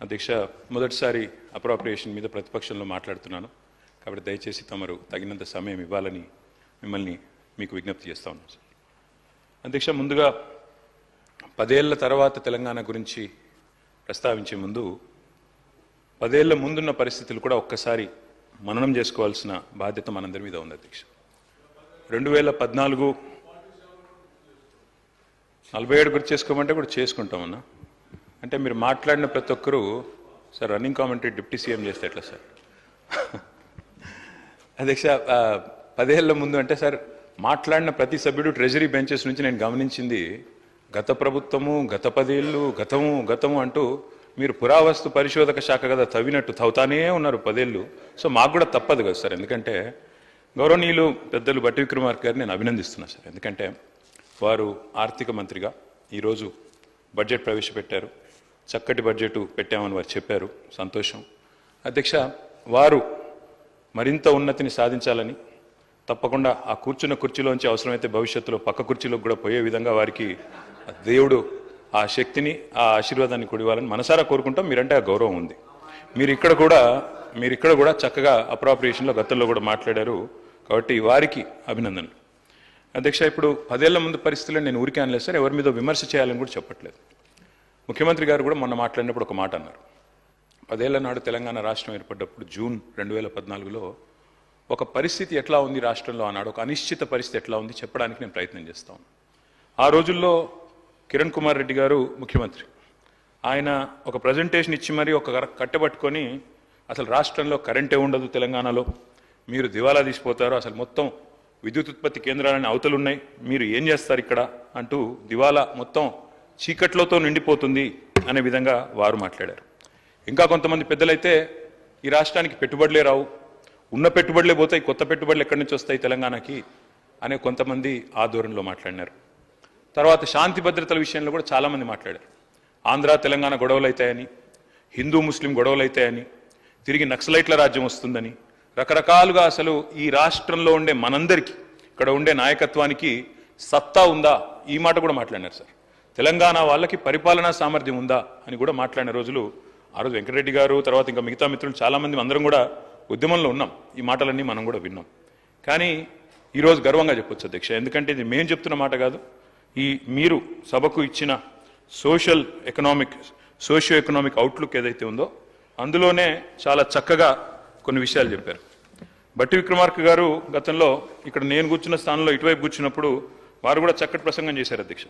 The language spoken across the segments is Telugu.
అధ్యక్ష మొదటిసారి అప్రాప్రియేషన్ మీద ప్రతిపక్షంలో మాట్లాడుతున్నాను. కాబట్టి దయచేసి తమరు తగినంత సమయం ఇవ్వాలని మిమ్మల్ని మీకు విజ్ఞప్తి చేస్తా ఉన్నాను సార్. అధ్యక్ష ముందుగా పదేళ్ళ తర్వాత తెలంగాణ గురించి ప్రస్తావించే ముందు పదేళ్ళ ముందున్న పరిస్థితులు కూడా ఒక్కసారి మననం చేసుకోవాల్సిన బాధ్యత మనందరి మీద ఉంది అధ్యక్ష. రెండు వేల పద్నాలుగు నలభై ఏడు గుర్తు చేసుకోమంటే కూడా చేసుకుంటామన్నా. అంటే మీరు మాట్లాడిన ప్రతి ఒక్కరూ sir running commentary deputy CM చేస్తే ఎట్లా సార్? అధ్యక్ష పదేళ్ళ ముందు అంటే సార్ మాట్లాడిన ప్రతి సభ్యుడు ట్రెజరీ బెంచెస్ నుంచి నేను గమనించింది గత ప్రభుత్వము గత పదేళ్ళు గతము గతము అంటూ మీరు పురావస్తు పరిశోధక శాఖ కదా తవ్వినట్టు తవ్వుతానే ఉన్నారు పదేళ్ళు. సో మాకు కూడా తప్పదు కదా సార్. ఎందుకంటే గౌరవనీయులు పెద్దలు బట్టి విక్రమార్క గారిని నేను అభినందిస్తున్నాను సార్. ఎందుకంటే వారు ఆర్థిక మంత్రిగా ఈరోజు బడ్జెట్ ప్రవేశపెట్టారు. చక్కటి బడ్జెట్ పెట్టామని వారు చెప్పారు. సంతోషం. అధ్యక్ష వారు మరింత ఉన్నతిని సాధించాలని తప్పకుండా ఆ కూర్చున్న కుర్చీలోంచి అవసరమైతే భవిష్యత్తులో పక్క కుర్చీలోకి కూడా పోయే విధంగా వారికి దేవుడు ఆ శక్తిని ఆ ఆశీర్వాదాన్ని కుడివ్వాలని మనసారా కోరుకుంటాం. మీరంటే ఆ గౌరవం ఉంది. మీరు ఇక్కడ కూడా మీరు ఇక్కడ కూడా చక్కగా అప్రాప్రియేషన్లో గతంలో కూడా మాట్లాడారు కాబట్టి వారికి అభినందనలు. అధ్యక్ష ఇప్పుడు పదేళ్ళ ముందు పరిస్థితుల్లో నేను ఊరికే అనలేదు సార్. ఎవరి మీద విమర్శ చేయాలని కూడా చెప్పట్లేదు. ముఖ్యమంత్రి గారు కూడా మొన్న మాట్లాడినప్పుడు ఒక మాట అన్నారు. పదేళ్ళ నాడు తెలంగాణ రాష్ట్రం ఏర్పడ్డప్పుడు జూన్ రెండు వేల పద్నాలుగులో ఒక పరిస్థితి ఎట్లా ఉంది రాష్ట్రంలో ఆనాడు? ఒక అనిశ్చిత పరిస్థితి ఎట్లా ఉంది? చెప్పడానికి నేను ప్రయత్నం చేస్తాను ఆ రోజుల్లో కిరణ్ కుమార్ రెడ్డి గారు ముఖ్యమంత్రి. ఆయన ఒక ప్రజెంటేషన్ ఇచ్చి మరీ ఒక కట్టబట్టుకొని అసలు రాష్ట్రంలో కరెంటే ఉండదు తెలంగాణలో. మీరు దివాలా తీసిపోతారు అసలు మొత్తం విద్యుత్ ఉత్పత్తి కేంద్రాలని అవతలున్నాయి. మీరు ఏం చేస్తారు ఇక్కడ? అంటూ దివాలా మొత్తం చీకట్లతో నిండిపోతుంది అనే విధంగా వారు మాట్లాడారు. ఇంకా కొంతమంది పెద్దలైతే ఈ రాష్ట్రానికి పెట్టుబడులే రావు ఉన్న పెట్టుబడులే పోతాయి కొత్త పెట్టుబడులు ఎక్కడి నుంచి వస్తాయి తెలంగాణకి అనే కొంతమంది ఆ ధోరణిలో మాట్లాడినారు. తర్వాత శాంతి భద్రతల విషయంలో కూడా చాలామంది మాట్లాడారు. ఆంధ్ర తెలంగాణ గొడవలు అవుతాయని హిందూ ముస్లిం గొడవలు అవుతాయని తిరిగి నక్సలైట్ల రాజ్యం వస్తుందని రకరకాలుగా అసలు ఈ రాష్ట్రంలో ఉండే మనందరికీ ఇక్కడ ఉండే నాయకత్వానికి సత్తా ఉందా ఈ మాట కూడా మాట్లాడినారు సార్. తెలంగాణ వాళ్ళకి పరిపాలనా సామర్థ్యం ఉందా అని కూడా మాట్లాడిన రోజులు ఆ రోజు వెంకటరెడ్డి గారు తర్వాత ఇంకా మిగతా మిత్రులు చాలామంది అందరం కూడా ఉద్యమంలో ఉన్నాం. ఈ మాటలన్నీ మనం కూడా విన్నాం. కానీ ఈరోజు గర్వంగా చెప్పొచ్చు అధ్యక్ష. ఎందుకంటే ఇది మేము చెప్తున్న మాట కాదు. ఈ మీరు సభకు ఇచ్చిన social economic socio economic outlook ఏదైతే ఉందో అందులోనే చాలా చక్కగా కొన్ని విషయాలు చెప్పారు. బట్టి విక్రమార్క గారు గతంలో ఇక్కడ నేను కూర్చున్న స్థానంలో ఇటువైపు కూర్చున్నప్పుడు వారు కూడా చక్కటి ప్రసంగం చేశారు అధ్యక్ష.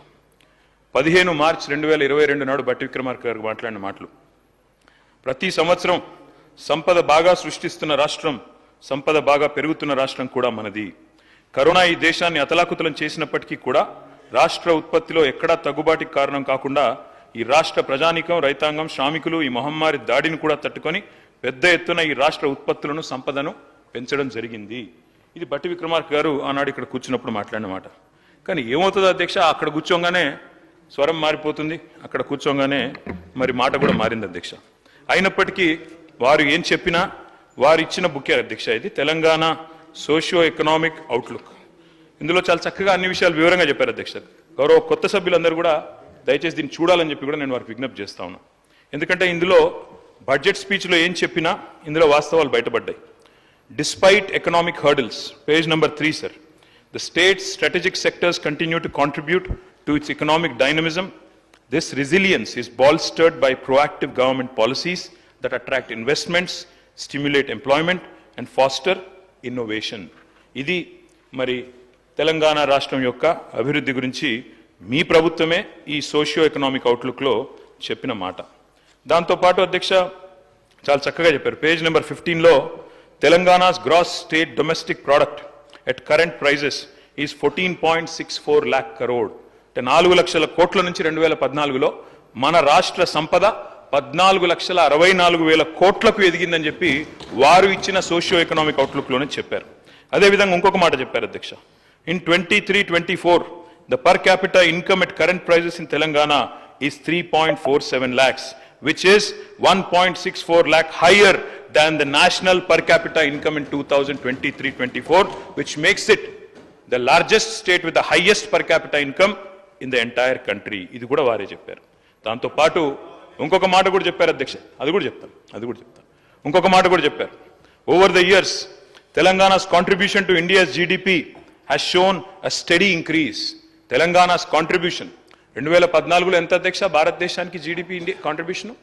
పదిహేను మార్చ్ రెండు వేల ఇరవై రెండు నాడు బట్టి విక్రమార్క గారు మాట్లాడిన మాటలు. ప్రతి సంవత్సరం సంపద బాగా సృష్టిస్తున్న రాష్ట్రం సంపద బాగా పెరుగుతున్న రాష్ట్రం కూడా మనది. కరోనా ఈ దేశాన్ని అతలాకుతలం చేసినప్పటికీ కూడా రాష్ట్ర ఉత్పత్తిలో ఎక్కడా తగ్గుబాటికి కారణం కాకుండా ఈ రాష్ట్ర ప్రజానీకం రైతాంగం శ్రామికులు ఈ మహమ్మారి దాడిని కూడా తట్టుకొని పెద్ద ఎత్తున ఈ రాష్ట్ర ఉత్పత్తులను సంపదను పెంచడం జరిగింది. ఇది బట్టి విక్రమార్క గారు ఆనాడు ఇక్కడ కూర్చున్నప్పుడు మాట్లాడిన మాట. కానీ ఏమవుతుందో అధ్యక్ష అక్కడ కూర్చోగానే స్వరం మారిపోతుంది. అక్కడ కూర్చోగానే మరి మాట కూడా మారింది అధ్యక్ష. అయినప్పటికీ వారు ఏం చెప్పినా వారు ఇచ్చిన బుకే అధ్యక్ష ఇది. Telangana socio economic outlook. ఇందులో చాలా చక్కగా అన్ని విషయాలు వివరంగా చెప్పారు అధ్యక్ష. గౌరవ కొత్త సభ్యులందరూ కూడా దయచేసి దీన్ని చూడాలని చెప్పి కూడా నేను వారికి విజ్ఞప్తి చేస్తా ఉన్నా. ఎందుకంటే ఇందులో బడ్జెట్ స్పీచ్లో ఏం చెప్పినా ఇందులో వాస్తవాలు బయటపడ్డాయి. Despite economic hurdles page number three sir the state strategic sectors continue to contribute to its economic dynamism. This resilience is bolstered by proactive government policies that attract investments, stimulate employment, and foster innovation. ఇది మరి తెలంగాణ రాష్ట్రం యొక్క అభివృద్ధి గురించి మీ ప్రభుత్వమే ఈ సోషియో ఎకనామిక్ అవుట్లుక్లో చెప్పిన మాట దాంతోపాటు అధ్యక్ష చాలా చక్కగా చెప్పారు పేజ్ నెంబర్ ఫిఫ్టీన్లో Telangana's gross state domestic product at current prices is fourteen point six four lakh crore నాలుగు లక్షల కోట్ల నుంచి రెండు వేల పద్నాలుగులో మన రాష్ట్ర సంపద పద్నాలుగు లక్షల అరవై నాలుగు వేల కోట్లకు ఎదిగిందని చెప్పి వారు ఇచ్చిన సోషియో ఎకనామిక్ అవుట్లుక్లోనే చెప్పారు. అదేవిధంగా ఇంకొక మాట చెప్పారు అధ్యక్ష. In twenty three twenty four the per capital income at current prices in Telangana is three point four seven lakhs which is 1.64 lakh higher than the national per capita income in 2023-24, which makes it the largest state with the highest per capita income in the entire country ఇది కూడా వారే చెప్పారు. దాంతో పాటు ఇంకొక మాట కూడా చెప్పారు అధ్యక్ష. అది కూడా చెప్తాను. అది కూడా చెప్తాను. ఇంకొక మాట కూడా చెప్పారు. Over the years Telangana's contribution to India's GDP has shown a steady increase Telangana's contribution రెండు వేల పద్నాలుగులో ఎంత అధ్యక్ష? భారతదేశానికి జీడిపి ఇండియా కాంట్రిబ్యూషన్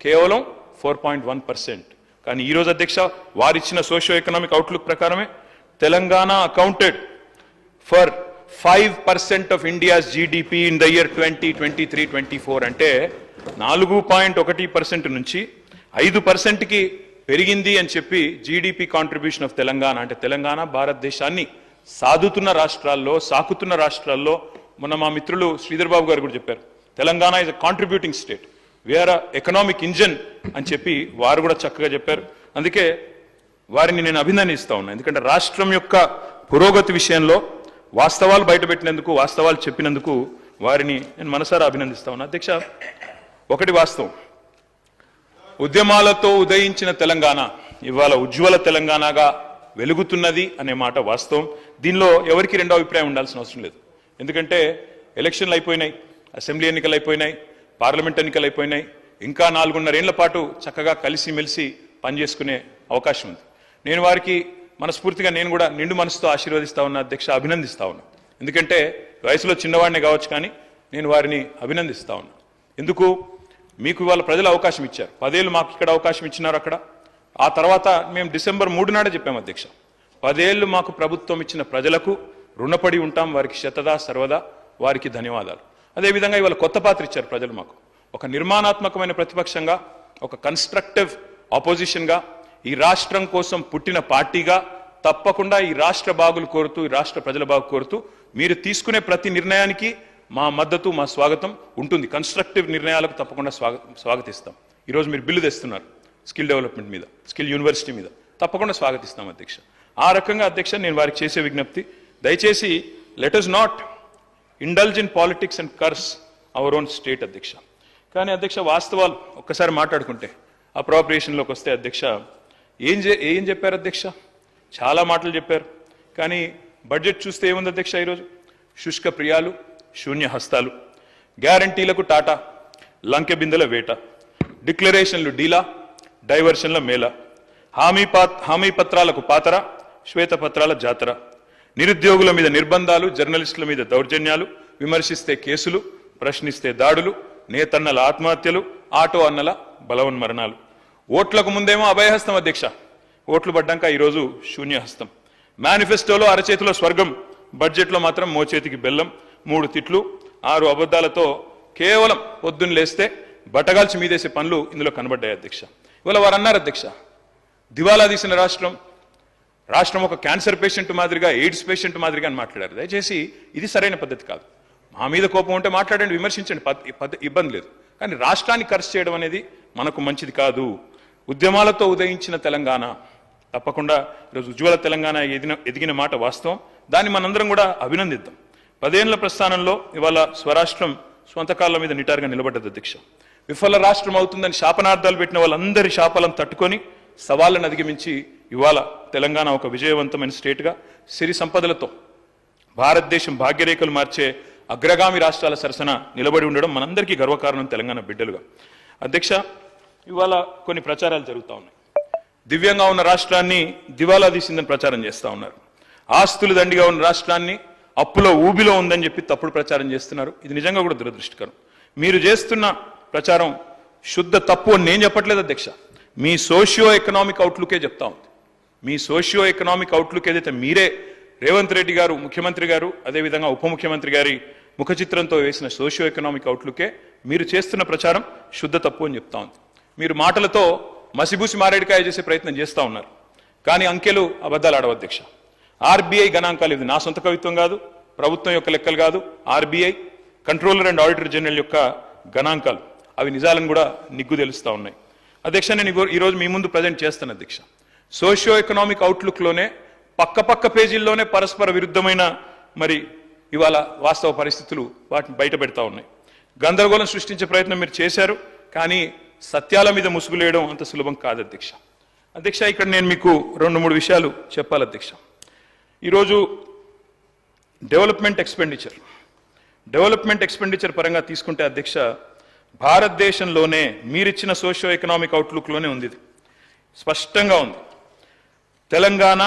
కేవలం ఫోర్ పాయింట్ వన్ పర్సెంట్ కానీ ఈరోజు అధ్యక్ష వారిచ్చిన సోషియో ఎకనామిక్ అవుట్లుక్ ప్రకారమే Telangana accounted for five percent of India's GDP in the year twenty twenty three twenty four అంటే నాలుగు పాయింట్ ఒకటి పర్సెంట్ నుంచి ఐదు పర్సెంట్కి పెరిగింది అని చెప్పి జీడిపి కాంట్రిబ్యూషన్ ఆఫ్ తెలంగాణ. అంటే తెలంగాణ భారతదేశాన్ని సాదుతున్న రాష్ట్రాల్లో సాకుతున్న రాష్ట్రాల్లో మొన్న మా మిత్రులు శ్రీధర్ బాబు గారు కూడా చెప్పారు. Telangana is a contributing state we are economic engine అని చెప్పి వారు కూడా చక్కగా చెప్పారు. అందుకే వారిని నేను అభినందిస్తా ఉన్నాను ఎందుకంటే రాష్ట్రం యొక్క పురోగతి విషయంలో వాస్తవాలు బయటపెట్టినందుకు వాస్తవాలు చెప్పినందుకు వారిని నేను మనసారా అభినందిస్తా ఉన్నా. అధ్యక్ష ఒకటి వాస్తవం. ఉద్యమాలతో ఉదయించిన తెలంగాణ ఇవాళ ఉజ్వల తెలంగాణగా వెలుగుతున్నది అనే మాట వాస్తవం. దీనిలో ఎవరికి రెండో అభిప్రాయం ఉండాల్సిన అవసరం లేదు. ఎందుకంటే ఎలక్షన్లు అయిపోయినాయి అసెంబ్లీ ఎన్నికలు అయిపోయినాయి పార్లమెంట్ ఎన్నికలు అయిపోయినాయి. ఇంకా నాలుగున్నరేళ్ళ పాటు చక్కగా కలిసిమెలిసి పనిచేసుకునే అవకాశం ఉంది. నేను వారికి మనస్ఫూర్తిగా నేను కూడా నిండు మనసుతో ఆశీర్వదిస్తా ఉన్నా అధ్యక్ష అభినందిస్తా ఉన్నా. ఎందుకంటే వయసులో చిన్నవాడినే కావచ్చు కానీ నేను వారిని అభినందిస్తా ఉన్నా. ఎందుకు? మీకు ఇవాళ ప్రజలు అవకాశం ఇచ్చారు. పదేళ్ళు మాకు ఇక్కడ అవకాశం ఇచ్చినారు అక్కడ. ఆ తర్వాత మేము డిసెంబర్ మూడు నాడే చెప్పాము అధ్యక్ష. పదేళ్ళు మాకు ప్రభుత్వం ఇచ్చిన ప్రజలకు రుణపడి ఉంటాం వారికి శతదా సర్వదా వారికి ధన్యవాదాలు. అదేవిధంగా ఇవాళ కొత్త పాత్ర ఇచ్చారు ప్రజలు మాకు. ఒక నిర్మాణాత్మకమైన ప్రతిపక్షంగా ఒక కన్స్ట్రక్టివ్ ఆపోజిషన్గా ఈ రాష్ట్రం కోసం పుట్టిన పార్టీగా తప్పకుండా ఈ రాష్ట్ర బాగులు కోరుతూ ఈ రాష్ట్ర ప్రజల బాగు కోరుతూ మీరు తీసుకునే ప్రతి నిర్ణయానికి మా మద్దతు మా స్వాగతం ఉంటుంది. కన్స్ట్రక్టివ్ నిర్ణయాలకు తప్పకుండా స్వాగ స్వాగతిస్తాం. ఈరోజు మీరు బిల్లు తెస్తున్నారు స్కిల్ డెవలప్మెంట్ మీద స్కిల్ యూనివర్సిటీ మీద. తప్పకుండా స్వాగతిస్తాం అధ్యక్ష. ఆ రకంగా అధ్యక్ష నేను వారికి చేసే విజ్ఞప్తి దయచేసి let us not indulge in politics and curse our own state అధ్యక్ష. కానీ అధ్యక్ష వాస్తవాలు ఒక్కసారి మాట్లాడుకుంటే అప్రాప్రియేషన్లోకి వస్తే అధ్యక్ష ఏం చే ఏం చెప్పారు అధ్యక్ష? చాలా మాటలు చెప్పారు. కానీ బడ్జెట్ చూస్తే ఏముంది అధ్యక్ష ఈరోజు? శుష్క ప్రియాలు శూన్య హస్తాలు. గ్యారంటీలకు టాటా లంకె బిందెల వేట. డిక్లరేషన్లు డీలా డైవర్షన్ల మేళ. హామీ పాత్ హామీ పత్రాలకు పాతర శ్వేతపత్రాల జాతర. నిరుద్యోగుల మీద నిర్బంధాలు జర్నలిస్టుల మీద దౌర్జన్యాలు విమర్శిస్తే కేసులు ప్రశ్నిస్తే దాడులు నేతన్నల ఆత్మహత్యలు ఆటో అన్నల బలవన్మరణాలు. ఓట్లకు ముందేమో అభయహస్తం అధ్యక్ష. ఓట్లు పడ్డాక ఈరోజు శూన్యహస్తం. మేనిఫెస్టోలో అరచేతిలో స్వర్గం బడ్జెట్లో మాత్రం మోచేతికి బెల్లం మూడు తిట్లు ఆరు అబద్ధాలతో కేవలం పొద్దున్న లేస్తే బట్టగాల్చి మీదేసే పనులు ఇందులో కనబడ్డాయి అధ్యక్ష. ఇవాళ వారు అన్నారు అధ్యక్ష దివాలా తీసిన రాష్ట్రం రాష్ట్రం ఒక క్యాన్సర్ పేషెంట్ మాదిరిగా ఎయిడ్స్ పేషెంట్ మాదిరిగా అని మాట్లాడారు. దయచేసి ఇది సరైన పద్ధతి కాదు. మా మీద కోపం ఉంటే మాట్లాడండి విమర్శించండి పద్- ఇబ్బంది లేదు. కానీ రాష్ట్రాన్ని ఖర్చు చేయడం అనేది మనకు మంచిది కాదు. ఉద్యమాలతో ఉదయించిన తెలంగాణ. తప్పకుండా ఈరోజు ఉజ్వల తెలంగాణ ఎదిన ఎదిగిన మాట వాస్తవం. దాన్ని మనందరం కూడా అభినందిద్దాం. పదేళ్ళ ప్రస్థానంలో ఇవాళ స్వరాష్ట్రం స్వంత మీద నిటారుగా నిలబడ్డది అధ్యక్ష. విఫల రాష్ట్రం అవుతుందని శాపనార్థాలు పెట్టిన వాళ్ళందరి శాపాలను తట్టుకొని సవాళ్ళను అధిగమించి ఇవాళ తెలంగాణ ఒక విజయవంతమైన స్టేట్గా సిరి సంపదలతో భారతదేశం భాగ్యరేఖలు మార్చే అగ్రగామి రాష్ట్రాల సరసన నిలబడి ఉండడం మనందరికీ గర్వకారణం తెలంగాణ బిడ్డలుగా. అధ్యక్ష ఇవాళ కొన్ని ప్రచారాలు జరుగుతూ ఉన్నాయి. దివ్యంగా ఉన్న రాష్ట్రాన్ని దివాలా తీసిందని ప్రచారం చేస్తూ ఉన్నారు. ఆస్తులు దండిగా ఉన్న రాష్ట్రాన్ని అప్పులో ఊబిలో ఉందని చెప్పి తప్పుడు ప్రచారం చేస్తున్నారు. ఇది నిజంగా కూడా దురదృష్టకరం. మీరు చేస్తున్న ప్రచారం శుద్ధ తప్పు అని నేను చెప్పట్లేదు అధ్యక్ష. మీ సోషియో ఎకనామిక్ అవుట్లుకే చెప్తా ఉంది. మీ సోషియో ఎకనామిక్ అవుట్లుక్ ఏదైతే మీరే రేవంత్ రెడ్డి గారు ముఖ్యమంత్రి గారు అదేవిధంగా ఉప ముఖ్యమంత్రి గారి ముఖచిత్రంతో వేసిన సోషియో ఎకనామిక్ అవుట్లుకే మీరు చేస్తున్న ప్రచారం శుద్ధ తప్పు అని చెప్తా ఉంది. మీరు మాటలతో మసిబూసి మారేడుకాయ చేసే ప్రయత్నం చేస్తూ ఉన్నారు. కానీ అంకెలు అబద్ధాలు ఆడవు అధ్యక్ష ఆర్బీఐ గణాంకాలు ఇది నా సొంత కవిత్వం కాదు ప్రభుత్వం యొక్క లెక్కలు కాదు RBI controller and auditor general యొక్క గణాంకాలు. అవి నిజాలను కూడా నిగ్గు తెలుస్తూ ఉన్నాయి. అధ్యక్ష నేను ఈరోజు మీ ముందు ప్రజెంట్ చేస్తాను అధ్యక్ష సోషియో ఎకనామిక్ అవుట్లుక్లోనే పక్క పక్క పేజీల్లోనే పరస్పర విరుద్ధమైన మరి ఇవాళ వాస్తవ పరిస్థితులు వాటిని బయట పెడతా ఉన్నాయి. గందరగోళం సృష్టించే ప్రయత్నం మీరు చేశారు కానీ సత్యాల మీద ముసుగులేయడం అంత సులభం కాదు అధ్యక్ష. అధ్యక్ష ఇక్కడ నేను మీకు రెండు మూడు విషయాలు చెప్పాలి అధ్యక్ష. ఈరోజు డెవలప్మెంట్ ఎక్స్పెండిచర్. డెవలప్మెంట్ ఎక్స్పెండిచర్ పరంగా తీసుకుంటే అధ్యక్ష భారతదేశంలోనే మీరిచ్చిన సోషియో ఎకనామిక్ అవుట్లుక్లోనే ఉంది ఇది. స్పష్టంగా ఉంది. Telangana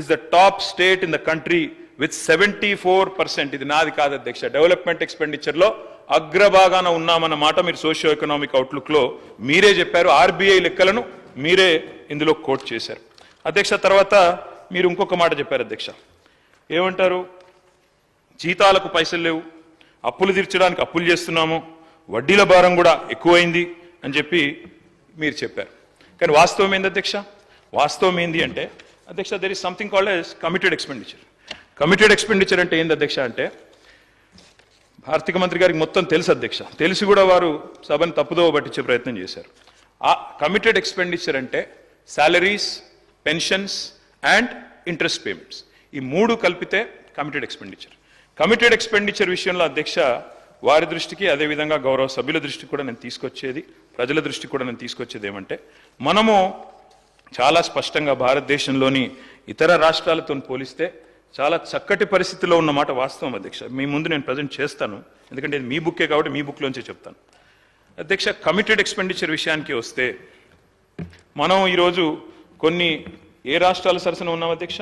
is the top state in the country with seventy four percent ఇది నాది కాదు అధ్యక్ష. డెవలప్మెంట్ ఎక్స్పెండిచర్లో అగ్రభాగాన ఉన్నామన్న మాట మీరు సోషియో ఎకనామిక్ అవుట్లుక్లో మీరే చెప్పారు ఆర్బీఐ లెక్కలను మీరే ఇందులో కోట్ చేశారు. అధ్యక్ష తర్వాత మీరు ఇంకొక మాట చెప్పారు అధ్యక్ష. ఏమంటారు? జీతాలకు పైసలు లేవు అప్పులు తీర్చడానికి అప్పులు చేస్తున్నాము వడ్డీల భారం కూడా ఎక్కువైంది అని చెప్పి మీరు చెప్పారు. కానీ వాస్తవం ఏంది అధ్యక్ష? వాస్తవం ఏంది అంటే అధ్యక్ష there is something called as committed expenditure committed expenditure అంటే ఏంది అధ్యక్ష అంటే ఆర్థిక మంత్రి గారికి మొత్తం తెలుసు అధ్యక్ష. తెలిసి కూడా వారు సభను తప్పుదోవ పట్టించే ప్రయత్నం చేశారు. ఆ కమిటెడ్ ఎక్స్పెండిచర్ అంటే salaries pensions and interest payments ఈ మూడు కలిపితే కమిటెడ్ ఎక్స్పెండిచర్ కమిటెడ్ ఎక్స్పెండిచర్ విషయంలో అధ్యక్ష వారి దృష్టికి అదేవిధంగా గౌరవ సభ్యుల దృష్టికి కూడా నేను తీసుకొచ్చేది ప్రజల దృష్టికి కూడా నేను తీసుకొచ్చేది ఏమంటే మనము చాలా స్పష్టంగా భారతదేశంలోని ఇతర రాష్ట్రాలతో పోలిస్తే చాలా చక్కటి పరిస్థితిలో ఉన్నమాట వాస్తవం అధ్యక్ష. మీ ముందు నేను ప్రజెంట్ చేస్తాను. ఎందుకంటే ఇది మీ బుక్కే కాబట్టి మీ బుక్లోంచే చెప్తాను. అధ్యక్ష కమిటెడ్ ఎక్స్పెండిచర్ విషయానికి వస్తే మనం ఈరోజు కొన్ని ఏ రాష్ట్రాల సరసన ఉన్నాం అధ్యక్ష?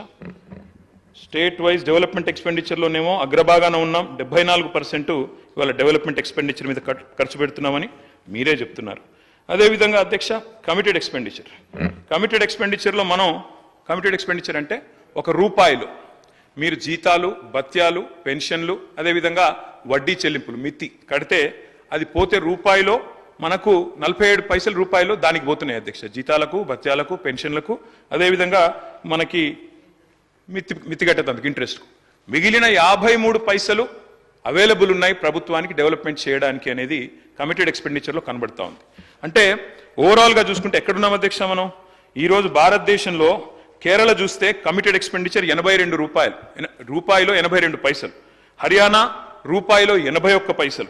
స్టేట్ వైజ్ డెవలప్మెంట్ ఎక్స్పెండిచర్లోనేమో అగ్రభాగాన ఉన్నాం. డెబ్బై నాలుగు పర్సెంట్ ఇవాళ డెవలప్మెంట్ ఎక్స్పెండిచర్ మీద ఖర్- ఖర్చు పెడుతున్నామని మీరే చెప్తున్నారు. అదేవిధంగా అధ్యక్ష కమిటెడ్ ఎక్స్పెండిచర్ కమిటెడ్ ఎక్స్పెండిచర్లో మనం కమిటెడ్ ఎక్స్పెండిచర్ అంటే ఒక రూపాయలు మీరు జీతాలు భత్యాలు పెన్షన్లు అదేవిధంగా వడ్డీ చెల్లింపులు మిత్తి కడితే అది పోతే రూపాయిలో మనకు నలభై ఏడు పైసలు రూపాయలు దానికి పోతున్నాయి అధ్యక్ష. జీతాలకు భత్యాలకు పెన్షన్లకు అదేవిధంగా మనకి మిత్తి మిత్తి కట్టేందుకు ఇంట్రెస్ట్ మిగిలిన యాభై మూడు పైసలు అవైలబుల్ ఉన్నాయి ప్రభుత్వానికి డెవలప్మెంట్ చేయడానికి అనేది కమిటెడ్ ఎక్స్పెండిచర్లో కనబడతా ఉంది. అంటే ఓవరాల్గా చూసుకుంటే ఎక్కడున్నాం అధ్యక్ష మనం? ఈరోజు భారతదేశంలో కేరళ చూస్తే కమిటెడ్ ఎక్స్పెండిచర్ ఎనభై రెండు రూపాయలు. ఎన- రూపాయిలో ఎనభై రెండు పైసలు. హర్యానా రూపాయిలో ఎనభై ఒక్క పైసలు.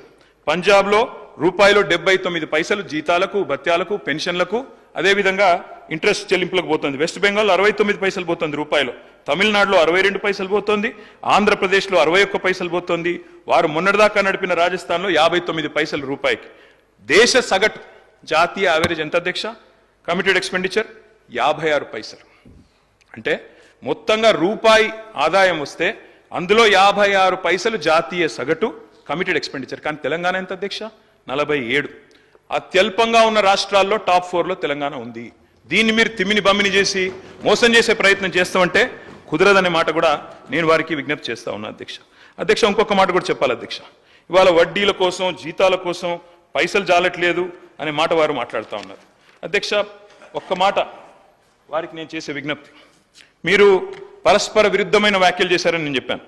పంజాబ్లో రూపాయిలో డెబ్బై తొమ్మిది పైసలు జీతాలకు భత్యాలకు పెన్షన్లకు. అదేవిధంగా ఇంట్రెస్ట్ చెల్లింపులకు పోతుంది. వెస్ట్ బెంగాల్ అరవై తొమ్మిది పైసలు పోతుంది రూపాయలు. తమిళనాడులో అరవై రెండు పైసలు పోతుంది. ఆంధ్రప్రదేశ్లో అరవై ఒక్క పైసలు పోతుంది. వారు మొన్నటిదాకా నడిపిన రాజస్థాన్లో యాభై తొమ్మిది పైసలు రూపాయికి. దేశ సగటు జాతీయ యావరేజ్ ఎంత అధ్యక్ష? కమిటెడ్ ఎక్స్పెండిచర్ యాభై ఆరు పైసలు. అంటే మొత్తంగా రూపాయి ఆదాయం వస్తే అందులో యాభై ఆరు పైసలు జాతీయ సగటు కమిటెడ్ ఎక్స్పెండిచర్ కానీ తెలంగాణ ఎంత అధ్యక్ష? నలభై ఏడు. అత్యల్పంగా ఉన్న రాష్ట్రాల్లో టాప్ ఫోర్లో తెలంగాణ ఉంది. దీన్ని మీరు తిమ్మిని బమ్మిని చేసి మోసం చేసే ప్రయత్నం చేస్తామంటే కుదరదనే మాట కూడా నేను వారికి విజ్ఞప్తి చేస్తా ఉన్నా అధ్యక్ష. అధ్యక్ష ఇంకొక మాట కూడా చెప్పాలి అధ్యక్ష. ఇవాళ వడ్డీల కోసం జీతాల కోసం పైసలు జాలట్లేదు అనే మాట వారు మాట్లాడుతూ ఉన్నారు. అధ్యక్ష ఒక్క మాట వారికి నేను చేసే విజ్ఞప్తి. మీరు పరస్పర విరుద్ధమైన వ్యాఖ్యలు చేశారని నేను చెప్పాను.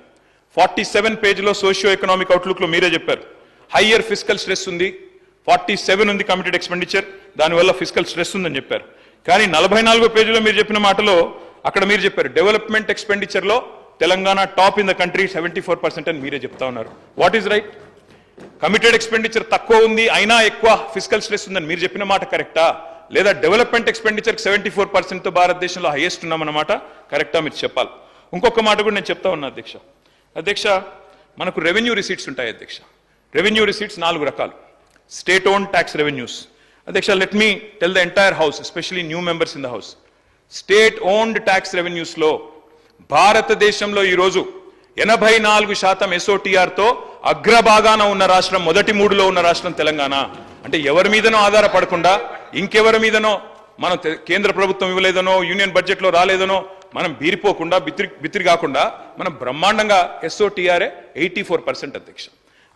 ఫార్టీ సెవెన్ పేజీలో సోషియో ఎకనామిక్ అవుట్లుక్లో మీరే చెప్పారు. హయ్యర్ ఫిజికల్ స్ట్రెస్ ఉంది. ఫార్టీ సెవెన్ ఉంది కమిటెడ్ ఎక్స్పెండిచర్ దానివల్ల ఫిజికల్ స్ట్రెస్ ఉందని చెప్పారు. కానీ నలభై నాలుగో పేజీలో మీరు చెప్పిన మాటలో అక్కడ మీరు చెప్పారు development ఎక్స్పెండిచర్లో Telangana top in the country seventy four percent అని మీరే చెప్తా ఉన్నారు. What is right committed expenditure తక్కువ ఉంది అయినా ఎక్కువ ఫిజికల్ స్ట్రెస్ ఉందని మీరు చెప్పిన మాట కరెక్టా లేదా development expenditure seventy four percent భారతదేశంలో హైయెస్ట్ ఉన్నామన్నమాట. కరెక్టా మీరు చెప్పాలి. ఇంకొక మాట కూడా నేను చెప్తా ఉన్నా అధ్యక్ష. అధ్యక్ష మనకు రెవెన్యూ రిసీట్స్ ఉంటాయి అధ్యక్ష. రెవెన్యూ రిసీట్స్ నాలుగు రకాలు. స్టేట్ ఓన్ ట్యాక్స్ రెవెన్యూస్ అధ్యక్ష let me tell the entire house especially new members in the house state owned tax రెవెన్యూస్లో భారతదేశంలో ఈరోజు ఎనభై నాలుగు శాతం ఎస్ఓటీఆర్తో అగ్రభాగాన ఉన్న రాష్ట్రం మొదటి మూడులో ఉన్న రాష్ట్రం తెలంగాణ. అంటే ఎవరి మీదనో ఆధారపడకుండా ఇంకెవరి మీదనో మనం కేంద్ర ప్రభుత్వం ఇవ్వలేదనో యూనియన్ బడ్జెట్లో రాలేదనో మనం బీరిపోకుండా బిత్రి బిత్రి కాకుండా మనం బ్రహ్మాండంగా ఎస్ఓటీఆర్ఏ ఎయిటీ ఫోర్ పర్సెంట్ అధ్యక్ష.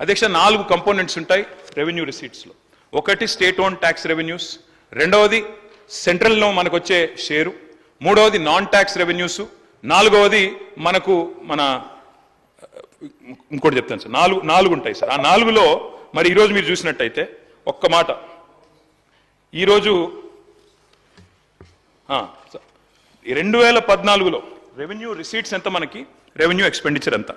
అధ్యక్ష నాలుగు కంపోనెంట్స్ ఉంటాయి రెవెన్యూ రిసీట్స్లో. ఒకటి స్టేట్ ఓన్ ట్యాక్స్ రెవెన్యూస్ రెండవది సెంట్రల్లో మనకు వచ్చే షేరు మూడవది నాన్ ట్యాక్స్ రెవెన్యూస్ నాలుగవది మనకు మన ఇంకోటి చెప్తాను సార్ నాలుగు నాలుగు ఉంటాయి సార్. ఆ నాలుగులో మరి ఈరోజు మీరు చూసినట్టయితే ఒక్క మాట ఈరోజు రెండు వేల పద్నాలుగులో రెవెన్యూ రిసీట్స్ ఎంత మనకి? రెవెన్యూ ఎక్స్పెండిచర్ ఎంత?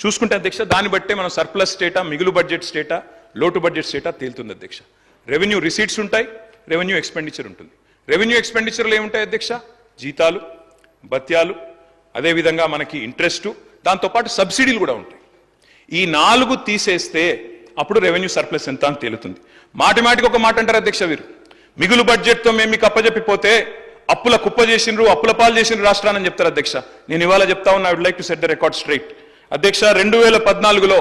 చూసుకుంటే అధ్యక్ష దాన్ని బట్టే మనం సర్ప్లస్ స్టేటా మిగులు బడ్జెట్ స్టేటా లోటు బడ్జెట్ స్టేటా తేలుతుంది అధ్యక్ష. రెవెన్యూ రిసీట్స్ ఉంటాయి రెవెన్యూ ఎక్స్పెండిచర్ ఉంటుంది. రెవెన్యూ ఎక్స్పెండిచర్లు ఏముంటాయి అధ్యక్ష? జీతాలు భత్యాలు అదేవిధంగా మనకి ఇంట్రెస్ట్ దాంతోపాటు సబ్సిడీలు కూడా ఉంటాయి. ఈ నాలుగు తీసేస్తే అప్పుడు రెవెన్యూ సర్ప్లస్ ఎంత అని తేలుతుంది. మాటి మాటికి ఒక మాట అంటారు అధ్యక్ష వీరు? మిగులు బడ్జెట్తో మేము మీకు అప్పజెప్పిపోతే అప్పుల కుప్ప చేసిండ్రు అప్పుల పాలు చేసిండ్రు రాష్ట్రాన్ని చెప్తారు అధ్యక్ష. నేను ఇవాళ చెప్తా ఉన్నా I would like to set the record straight అధ్యక్ష రెండు వేల పద్నాలుగులో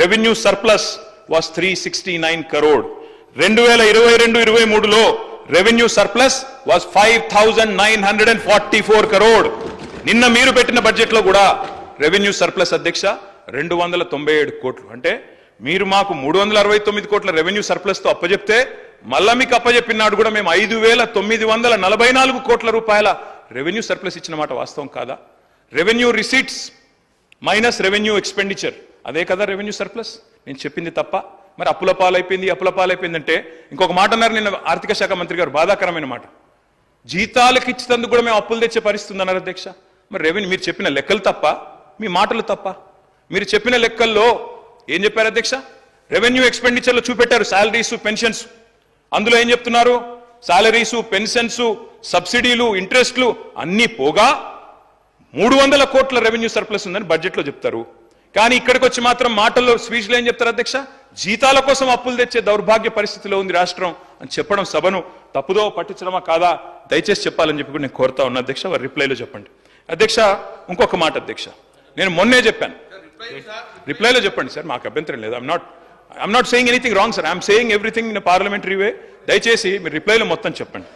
revenue surplus was three sixty nine crore రెండు వేల ఇరవై రెండు ఇరవై మూడులో revenue surplus was five thousand nine hundred and forty four crore నిన్న మీరు పెట్టిన బడ్జెట్లో కూడా రెవెన్యూ సర్ప్లస్ అధ్యక్ష రెండు వందల తొంభై ఏడు కోట్లు. అంటే మీరు మాకు మూడు వందల అరవై తొమ్మిది కోట్ల రెవెన్యూ సర్ప్లస్తో అప్పజెప్తే మళ్ళా మీకు అప్పజెప్పినాడు కూడా మేము ఐదు వేల తొమ్మిది వందల నలభై నాలుగు కోట్ల రూపాయల రెవెన్యూ సర్ప్లస్ ఇచ్చిన మాట వాస్తవం కాదా? Revenue receipts minus revenue expenditure అదే కదా రెవెన్యూ సర్ప్లస్ నేను చెప్పింది తప్ప. మరి అప్పుల పాలైపోయింది అప్పుల పాలైపోయింది అంటే ఇంకొక మాట అన్నారు నిన్న ఆర్థిక శాఖ మంత్రి గారు బాధాకరమైన మాట. జీతాలకు ఇచ్చినందుకు కూడా మేము అప్పులు తెచ్చే పరిస్థితి అన్నారు అధ్యక్ష. మరి రెవెన్యూ మీరు చెప్పిన లెక్కలు తప్ప మీ మాటలు తప్ప. మీరు చెప్పిన లెక్కల్లో ఏం చెప్పారు అధ్యక్ష? రెవెన్యూ ఎక్స్పెండిచర్లో చూపెట్టారు శాలరీస్ పెన్షన్స్ అందులో ఏం చెప్తున్నారు? శాలరీస్ పెన్షన్స్ సబ్సిడీలు ఇంట్రెస్ట్లు అన్నీ పోగా మూడు వందల కోట్ల రెవెన్యూ సర్ప్లస్ ఉందని బడ్జెట్లో చెప్తారు. కానీ ఇక్కడికి వచ్చి మాత్రం మాటల్లో స్పీచ్లో ఏం చెప్తారు అధ్యక్ష? జీతాల కోసం అప్పులు తెచ్చే దౌర్భాగ్య పరిస్థితిలో ఉంది రాష్ట్రం అని చెప్పడం సభను తప్పుదో పట్టించడమా కాదా దయచేసి చెప్పాలని చెప్పి నేను కోరుతా ఉన్నా అధ్యక్ష. వారి రిప్లైలో చెప్పండి. అధ్యక్ష ఇంకొక మాట అధ్యక్ష. నేను మొన్నే చెప్పాను. రిప్లైలో చెప్పండి సార్. మాకు అభ్యంతరం లేదు. I'm not I'm not saying anything wrong sir I'm saying everything in parliamentary way దయచేసి మీరు రిప్లైలో మొత్తం చెప్పండి.